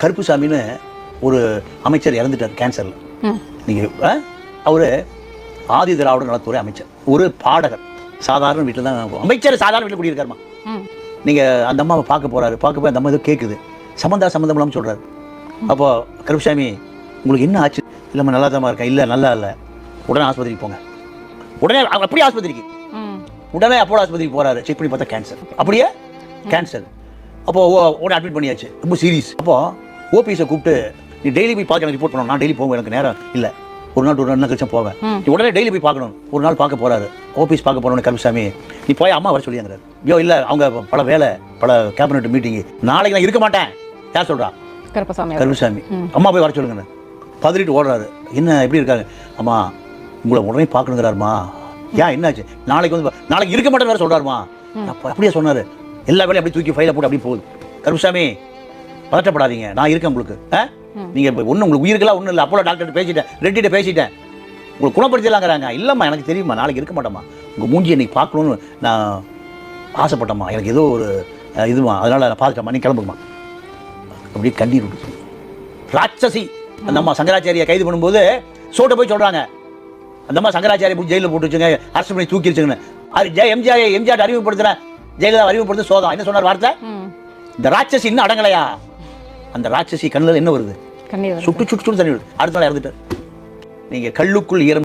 கருப்புசாமின்னு ஒரு அமைச்சர் இறந்துட்டார் கேன்சரில் நீங்கள் அவர் ஆதி திராவிட நலத்துறை அமைச்சர். ஒரு பாடகர். சாதாரண வீட்டில் தான் அமைச்சர் சாதாரண வீட்டில் குடியிருக்காருமா? நீங்கள் அந்த அம்மாவை பார்க்க போறாரு. பார்க்க போய் அந்த அம்மா ஏதோ கேட்குது சம்மந்தா சம்மந்தம் இல்லாமல் சொல்கிறாரு அப்போ கருப்புசாமி உங்களுக்கு என்ன ஆச்சு? இல்லைம்மா நல்லா தான் இருக்கேன் இல்லை நல்லா இல்லை. உடனே ஆஸ்பத்திரிக்கு போங்க. உடனே அப்படியே ஆஸ்பத்திரிக்கு. உடனே அப்போலோ ஆஸ்பத்திரிக்கு போறாரு. செக் பண்ணி பார்த்தா கேன்சர் அப்படியே கேன்சர் அப்போ ஓ- உடனே அட்மிட் பண்ணியாச்சு. ரொம்ப சீரியஸ் அப்போ ஓபிஎஸை கூப்பிட்டு நீ டெய்லி போய் பார்க்க எனக்கு ரிப்போர்ட் பண்ணணும். நான் டெய்லி போவேன் எனக்கு நேரம் இல்லை. ஒரு நாள் ஒரு நாள் கழிச்சு போவேன். நீ உடனே டெய்லி போய் பார்க்கணும். ஒரு நாள் பார்க்க போறாரு. ஓபிஎஸ் பார்க்க போறோன்னு கருப்புசாமி நீ போய் அம்மா வர சொல்லியாங்கிறாரு. ஐயோ இல்லை அவங்க பல வேலை பல கேபினட் மீட்டிங் நாளைக்கு நான் இருக்க மாட்டேன். யார் சொல்றா? கருப்பசாமி. கருப்புசாமி. அம்மா போய் வர சொல்லுங்க பதறிட்டு ஓடுறாரு. என்ன எப்படி இருக்காங்க? அம்மா உங்களை உடனே பார்க்கணுங்கிறாருமா. ஏன் என்னாச்சு? நாளைக்கு வந்து நாளைக்கு இருக்க மாட்டேன்னு வேற சொல்றாருமா. அப்ப அப்படியே சொன்னாரு. எல்லா வேலையும் அப்படியே தூக்கி ஃபைல போட்டு அப்படியே போகுது. கருப்புசாமி பதட்டப்படாதீங்க நான் இருக்கேன் உங்களுக்கு. ஆ? நீங்க இப்போ ஒன்றும் உங்களுக்கு உயிருக்கெல்லாம் ஒன்றும் இல்லை. அப்போலோ டாக்டர் பேசிட்டேன். ரெட்டிட்ட பேசிட்டேன். உங்களுக்கு குணப்படுத்திடலாங்கிறாங்க. இல்லைம்மா எனக்கு தெரியுமா நாளைக்கு இருக்க மாட்டேம்மா. உங்கள் மூஞ்சி இன்னைக்கு பார்க்கணுன்னு நான் ஆசைப்பட்டேம்மா. எனக்கு ஏதோ ஒரு இதுமா அதனால நான் பார்த்துட்டேம்மா நீ கிளம்புமா அப்படியே கண்ணீர் விடுச்சு ராட்சசி. அந்த அம்மா சங்கராச்சாரியை கைது பண்ணும்போது சோட்ட போய் சொல்றாங்க. அந்த அம்மா சங்கராச்சாரியை போய் ஜெயிலில் போட்டு வச்சுங்க. அரசு பண்ணி தூக்கி வச்சுங்கன்னு. அது ஜெய எம்ஜிஆர் எம்ஜிஆர் அறிமுகப்படுத்துறேன் ஜெயலலிதா அறிமுகப்படுத்த சோகம் என்ன சொன்னார் வார்த்தை? இந்த ராட்சசி இன்னும் அடங்கலையா? அந்த ராட்சசி கண்ணில் என்ன வருது. சுட்டு சுட்டு சுட்டு தண்ணி வருது. அடுத்த நாள் இறந்துட்டார். நீங்க கல்லுக்குள் ஈரம்